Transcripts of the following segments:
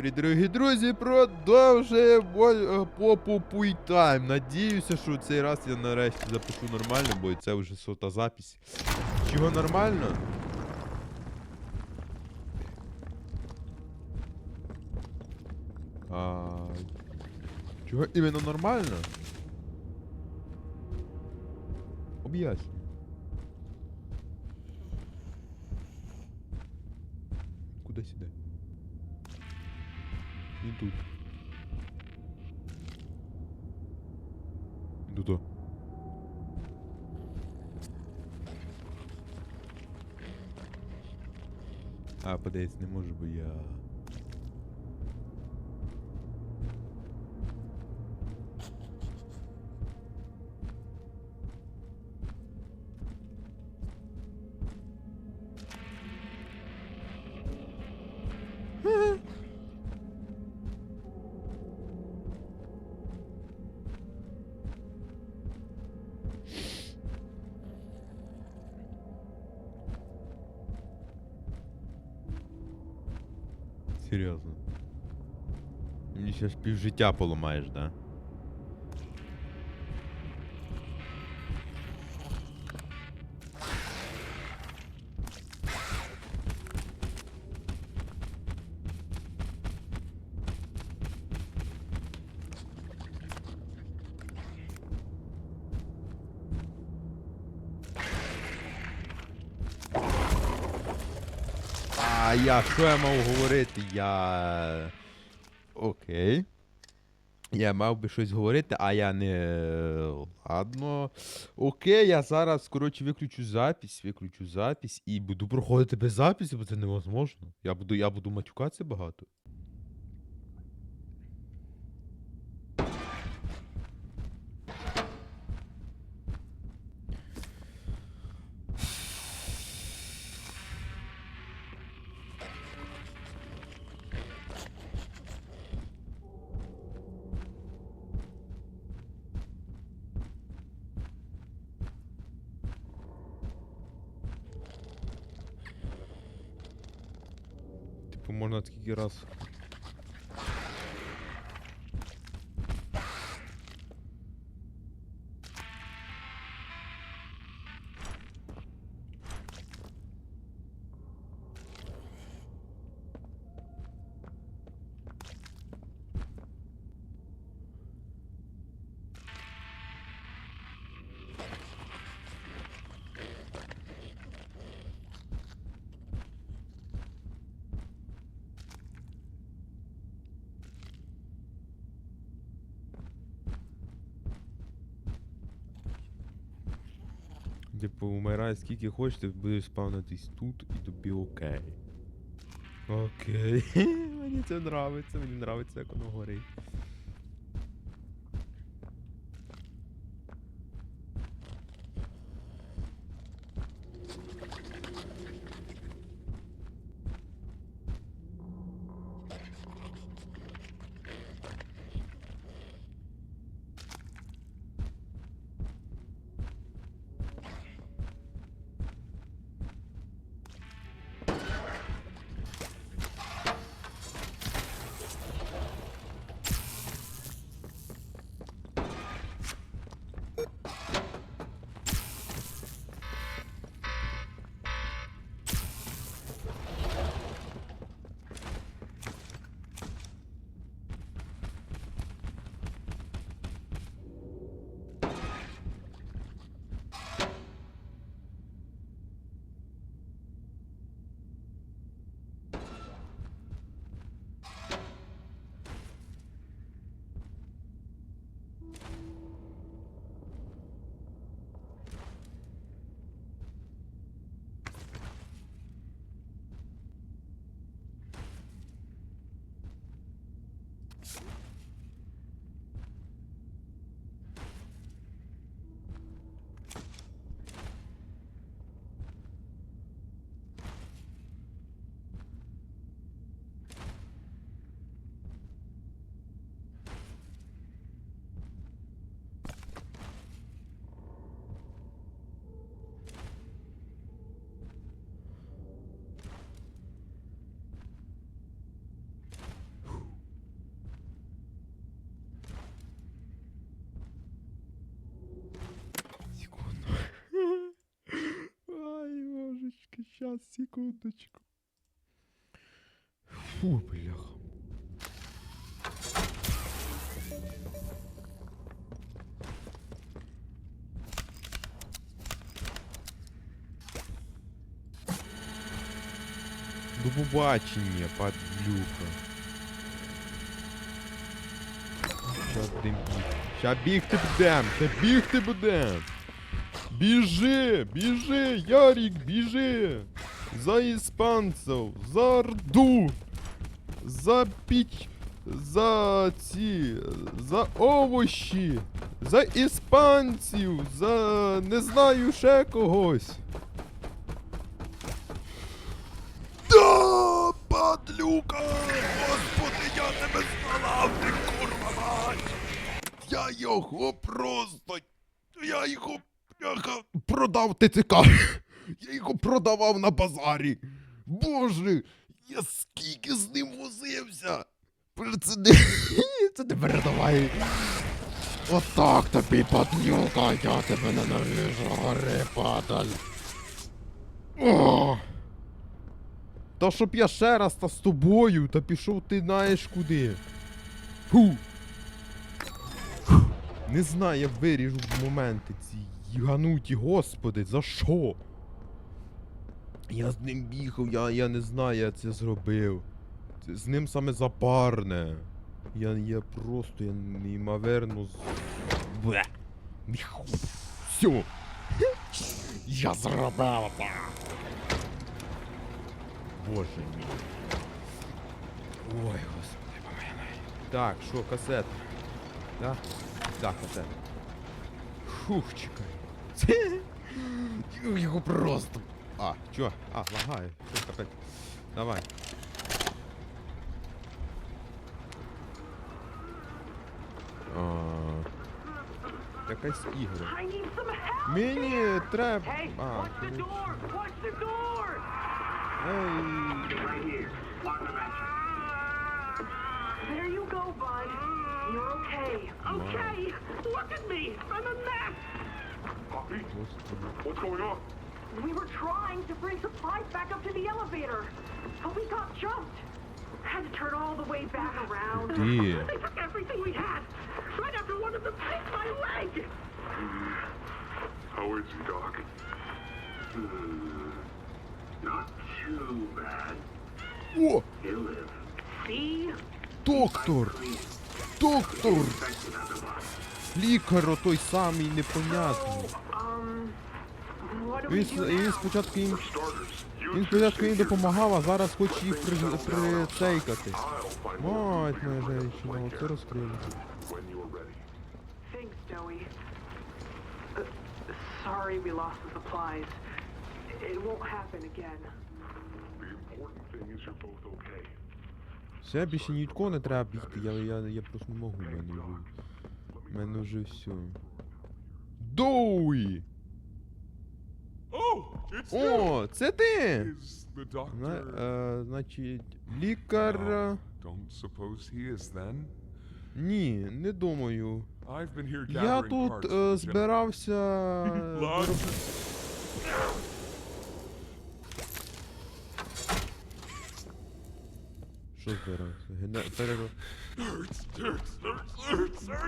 привіт, дорогі друзі! Продовжуємо е, попу Пуйтайм. Надіюся, що цей раз я нарешті запишу нормально, бо це вже сота запись. Чого нормально? А... Чого іменно нормально? Об'ясню. Куди сюди? Він тут. то. А, подивись, не можу, бо я. Ще ж півжиття поламаєш, да? А я що я мав говорити? Я. Окей. Я мав би щось говорити, а я не. Ладно. Окей, я зараз, коротше, виключу запись, виключу запись і буду проходити без записі, бо це невозможно. Я буду, я буду матюкатися багато. Можна тільки раз. Типу, скільки хочеш, ти будеш спавнитись тут і тобі окей. Окей. мені це нравиться, мені нравиться, як воно горить. Щас, секундочку. Фу, бляха. До побачення, падлюка. Щас будем бігти. Ща бігти будем, ща бігти будем. Біжи, біжи, Ярік, біжи. За іспанців, за Орду. За піч, за ці, за овощі, за іспанців, за не знаю ще когось. Да, падлюка! Господи, я тебе здолав, ти курва мать! Я його просто. Я його бляха, продав ТЦК. Я його продавав на базарі. Боже, я скільки з ним возився. Це не, це не передавай. Отак тобі, падлюка, я тебе ненавижу, гори, падаль. О! Та щоб я ще раз та з тобою, та пішов ти знаєш куди. Фу. Не знаю, я виріжу в моменти ці їгануті, господи, за що? Я з ним бігав, я, я не знаю, я це зробив. Це з ним саме запарне. Я, я просто, я неймовірно з... Бле. Все. Я зробив це. Боже мій. Ой, господи, помилуй. Так, що, касета? Да? Да, касета. Фух, чекай. Його просто. А, чо? А, лагає. Що, капець. Давай. А, Якась ігра. Мені треба. А, door! Ей. There you go, bud. You're okay. Okay? Look at me! I'm a mess! Poppy, Господи. what's going on? We were trying to bring supplies back up to the elevator, but we got jumped. Had to turn all the way back around. Dear. They took everything we had. Right after one of them picked my leg. How is he, Doc? Not too bad. О! He'll live. See? Доктор! Доктор! Infected otherwise. Лікар той самий непонятний. Він, с- він спочатку їм. Він спочатку їм допомагав, а зараз хоче їх при, прицейкати. Мать моя женщина, оце розкрили. Thanks, Joey. Uh, sorry we lost the supplies. It won't happen again. Все, більше ні від кого не треба бігти, я, я, я просто не можу, в мене вже. в мене вже все. Доуї! Oh, О, це ти! Зна, е, значить, лікар. Ні, не думаю. Я тут е, збирався. е, Що збирався?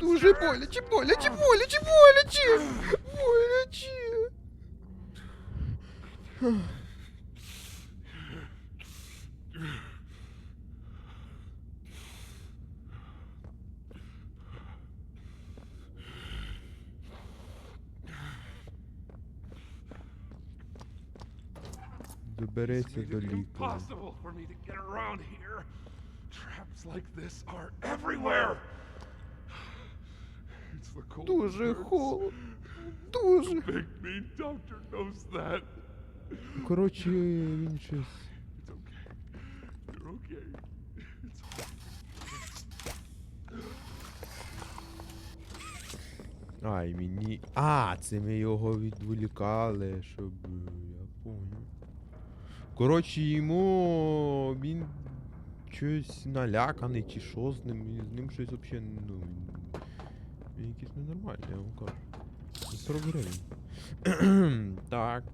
Дуже боляче, боляче, боляче, боляче! Боляче! Добереться It's до made it лікаря. impossible for me to get around here. Traps like this are everywhere. It's the cold. that Дуже hurts. холодно. Дуже. Big mean doctor knows that. Коротше, він щось. Ай, мені. А, це ми його відволікали, щоб. Я понял. Коротше, йому. Він щось наляканий чи що з ним. З ним щось взагалі. Ну. він- якийсь ненормальний, я вам кажу. За 40 гривень. так.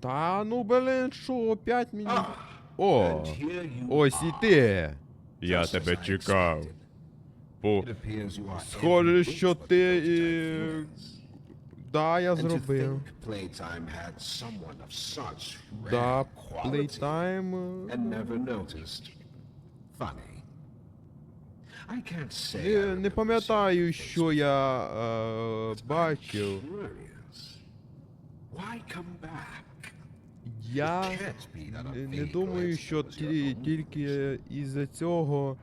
Та ну блин, що, опять мені. О, ось і ти. Я тебе чекав. По... Схоже, що ти і. Да, я зробив. Playtime Да, I Не, не пам'ятаю, що я е, бачив. Why come back? Я не, думаю, що ті, тільки із-за цього.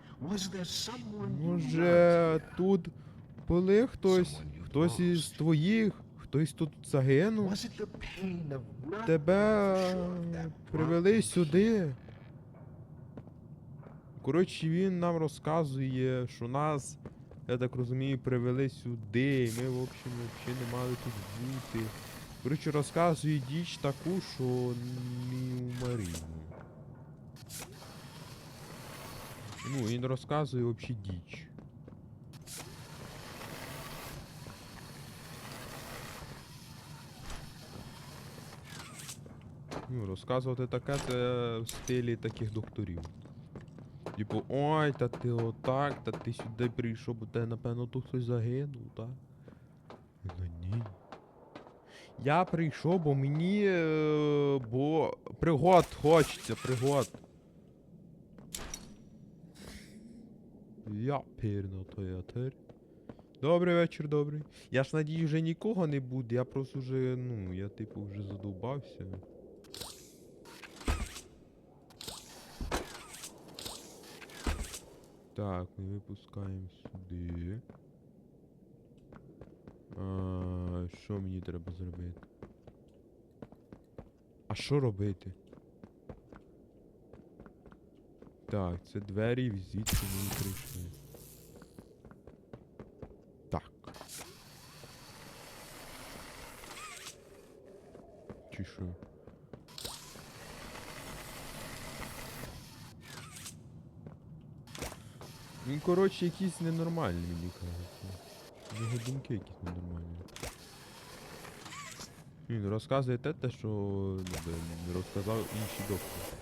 Може, тут були хтось, хтось із твоїх, хтось тут загинув. Тебе привели сюди. Коротше, він нам розказує, що нас, я так розумію, привели сюди. Ми, в общем, взагалі не мали тут бути. Коротше, розказує діч таку, що неуморимо. Ну, він розказує взагалі діч. Ну, розказувати таке це в стилі таких докторів. Типу, ой, та ти отак, та ти сюди прийшов, бо тебе, напевно, тут хтось загинув, так? Я прийшов, бо мені. е, бо пригод хочеться, пригод. Я пірно театр. Добрий вечір, добрий. Я ж надію, вже нікого не буде. Я просто вже, ну, я типу вже задовбався. Так, ми випускаємо сюди. А, що мені треба зробити? А що робити? Так, це двері, звідси ми прийшли. Так. Чи що? Він, коротше, якийсь ненормальний, мені кажеться. У думки якісь ненормальні. Він розказує те, те, що розказав інший доктор.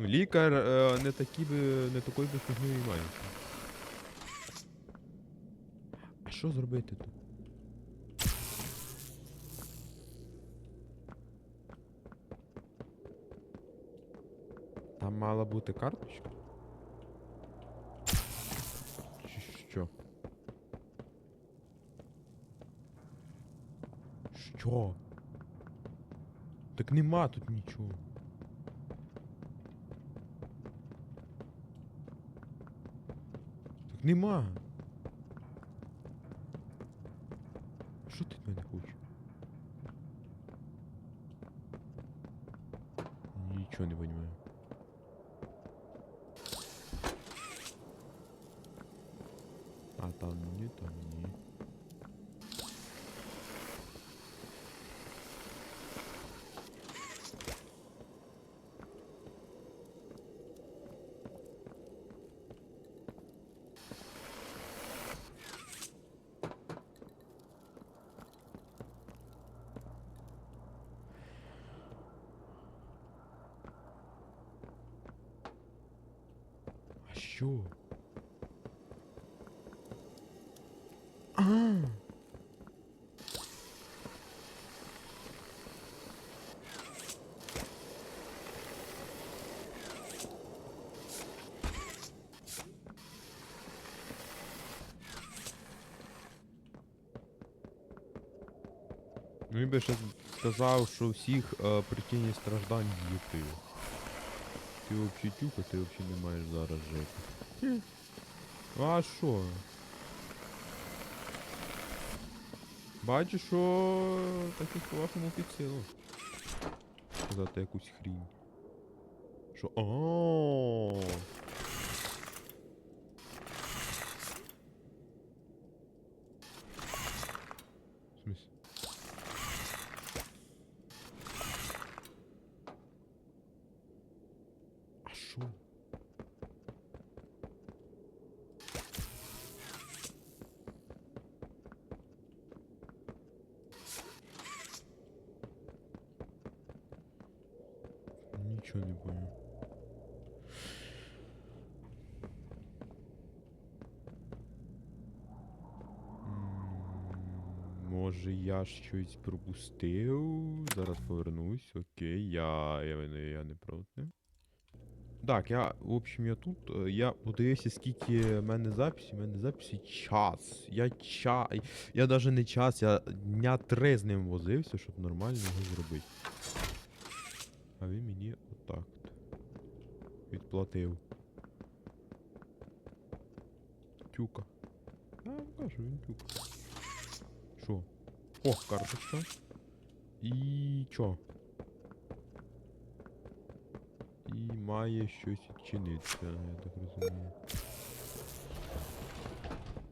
Лікар е, не такі би, не такою би фігнею займається. А що зробити тут? Там мала бути карточка? Чи що? Що? Так нема тут нічого. Так нема. Що ти від мене хочеш? Нічого не розумію. А там ні, там ні. Що? А. Ну, він би ще сказав, що всіх е, причині страждань діти. Ти взагалі тюка, ти взагалі не маєш зараз жити. Ну, А що? Бачу, що таких по-вашому під силу. Сказати якусь хрінь. Що. О. В смысле? А що? нічого не поняв. М, Може я щось пропустив? Зараз повернусь. Окей, я, я, не- я не проти. Так, я, в общем, я тут. е, Я подивився, скільки в мене записі. В мене записі час. Я ча. Я навіть не час, я дня три з ним возився, щоб нормально його зробити. А він мені отак от відплатив. Тюка. А, кажу, він тюка. Що? О, карточка. І чо? І має щось відчинитися, я так розумію.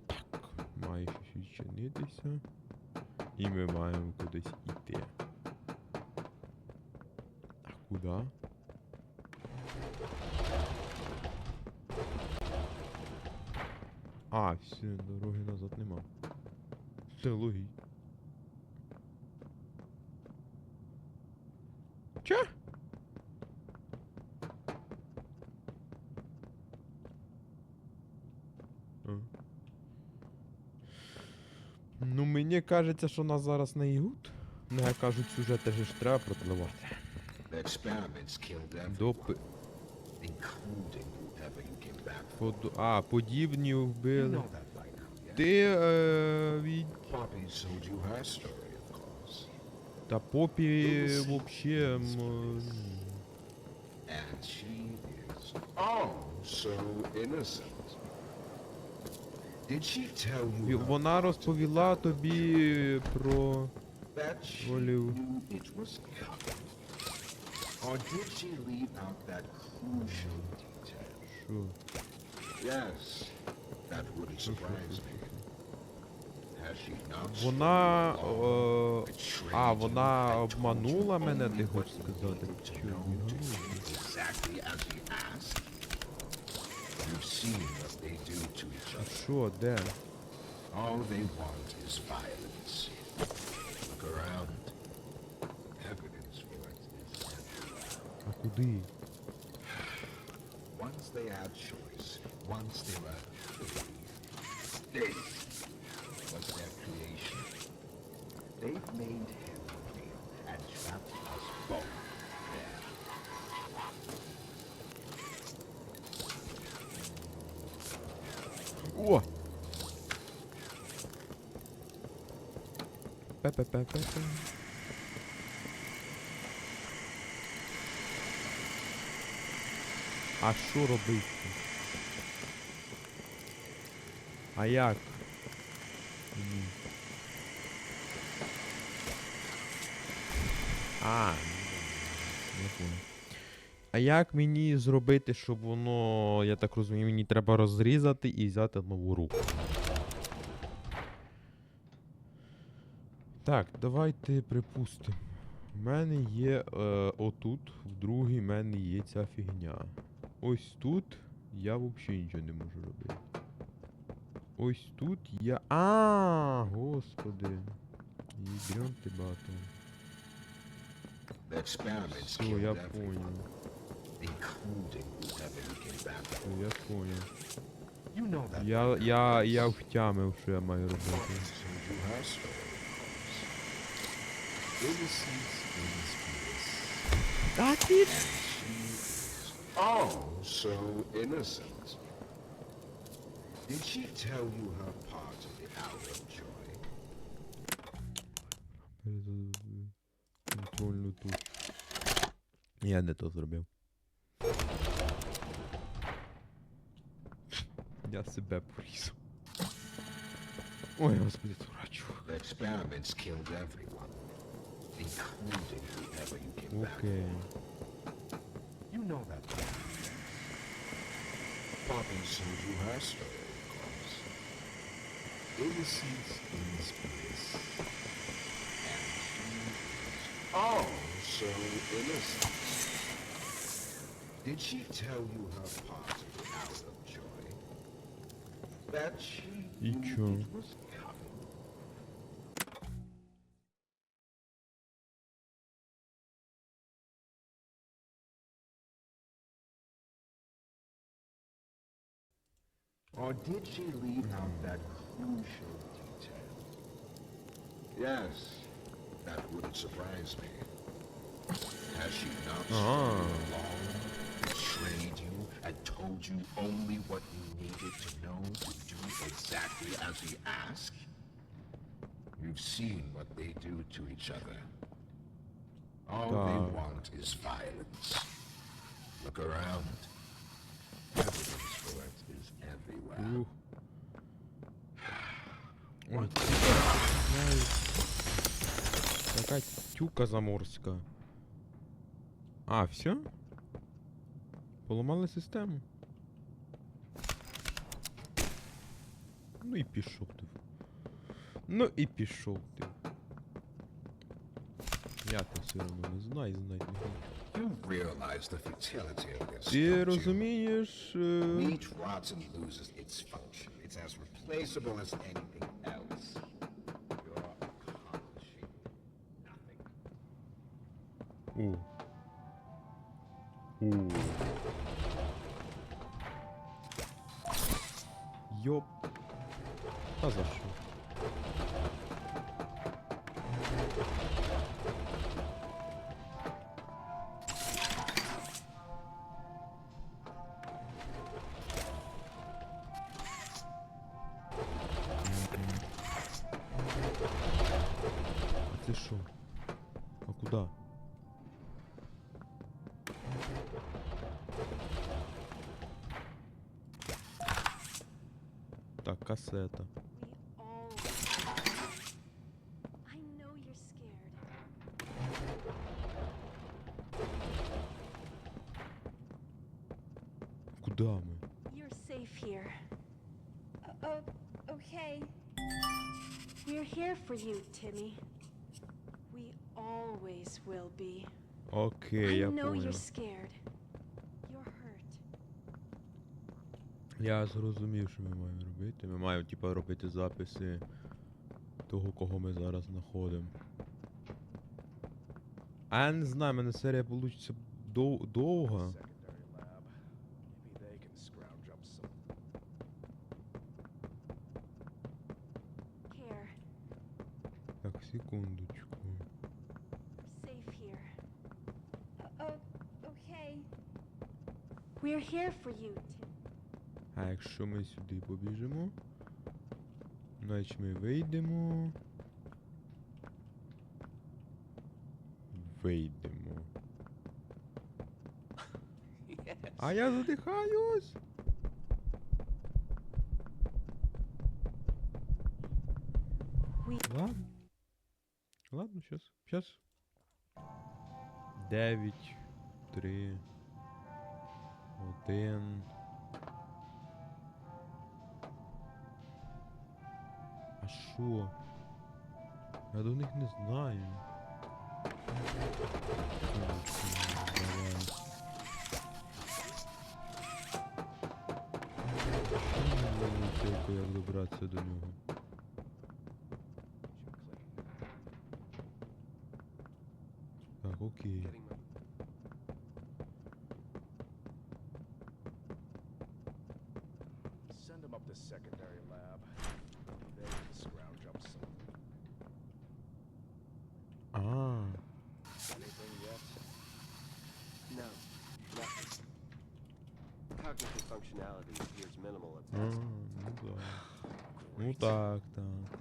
Так, має щось відчинитися. І ми маємо кудись іти. А куди? А, все, дороги назад нема. Це логічно. Чо? А. Ну, мені кажеться, що нас зараз не їгуть. Ну, як кажуть, сюжет теж ж треба everyone, Допи... Поду... А, подібні вбили. Ти е, від... Та попі вообще... м, And she is oh so innocent. Вона розповіла тобі про... Волів. Що? Вона... Е, betrayed а, вона обманула мене, ти хочеш сказати? needed they do to each other. Sure, then. All they want is violence. Look around. Evidence for it is everywhere. Once they had choice, once they were free, they was their creation. They've made О! Пе-пе-пе-пе-пе. А що робити? А як? Ні. А, ну, я понял. А як мені зробити, щоб воно, я так розумію, мені треба розрізати і взяти нову руку. Так, давайте припустимо. У мене є е, отут, в другій мене є ця фігня. Ось тут я взагалі нічого не можу робити. Ось тут я. А, господи. Їдрен ти багато. Все, я понял. я понял. You know that. Я, by now, я, yes? я втямив, що я маю робити. Poppy told you her story. Innocence is bliss. А ти And she is oh so innocent. Did she tell you her part of the hour of joy? Контрольну точку. Я не то зробив. Manyacy Bepris. O ja was będę tu. The experiments killed everyone, including whoever you You know that. Poppy showed you her story, of course. Innocence is bliss. And she is oh so innocent. Did she tell you her part EQ. Or did she leave out that crucial detail? Yes, that wouldn't surprise me. Has she not? Ah. all along betrayed you and told you only what you needed to know to do exactly as he asked? You've seen what they do to each other. All they God. want is violence. Look around. Evidence for it is everywhere. Ух. Ой, знаю. Така тюка заморська. А, все? Поламали систему? Ну і пішов ти. Ну і пішов ти. Я то все одно не знаю, знати не хочу. Ти розумієш? е, Meat Так, касета. We all. I know you're scared. Куда ми? You're safe here. Oh, okay. We're here for you, Timmy. We always will be. Окей, I я know понял. you're scared. You're hurt. Я зрозумів, що ми маємо робити. Ми маємо, типа, робити записи того, кого ми зараз знаходимо. А я не знаю, мене серія получиться дов- довга. Так, секундочку. Here. Oh. We're here for you. А якщо ми сюди побіжимо, значить ми вийдемо. Вийдемо. А я задихаюсь! Ладно. Ладно, сейчас. Сейчас. 9, 3, 1. Знаю. Як добратися до нього? Так, окей. Send them up to secondary functionality appears minimal at а, best. ну так. Ну так, так.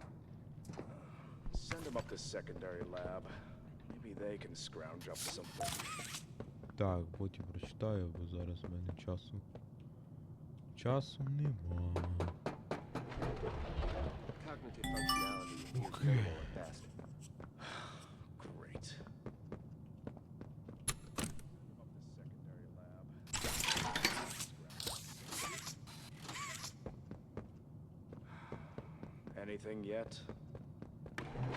Send them up to secondary lab. Maybe they can scrounge up something. Так, потім прочитаю, бо зараз в мене часу. Часу нема. Cognitive functionality appears Okay. minimal at best. yet. Hmm.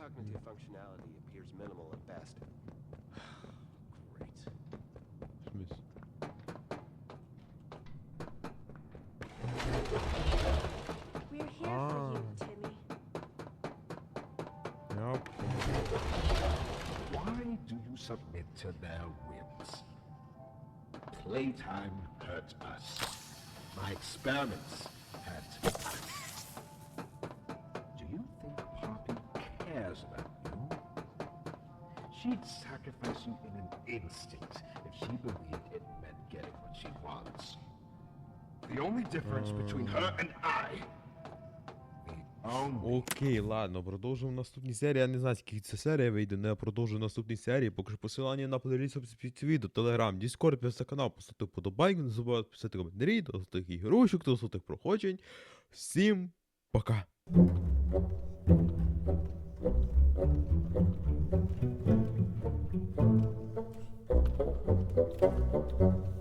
Cognitive functionality appears minimal at best. Great. We're here ah. for you, ah. Timmy. Nope. Why do you submit to their whims? Playtime hurt us. My experiments us. Do you think Poppy cares about you? She'd sacrifice you in an instant if she believed it meant getting what she wants. The only difference between her and I. Окей, ладно, продовжуємо в наступній серії. Я не знаю, скільки ця серія вийде, але я продовжую в серії. Поки що посилання на плейліст під відео, Телеграм, підписати канал, поставити вподобайку, не забувайте писати коментарі, до тих ігрушок, до тих проходжень. Всім пока! Thank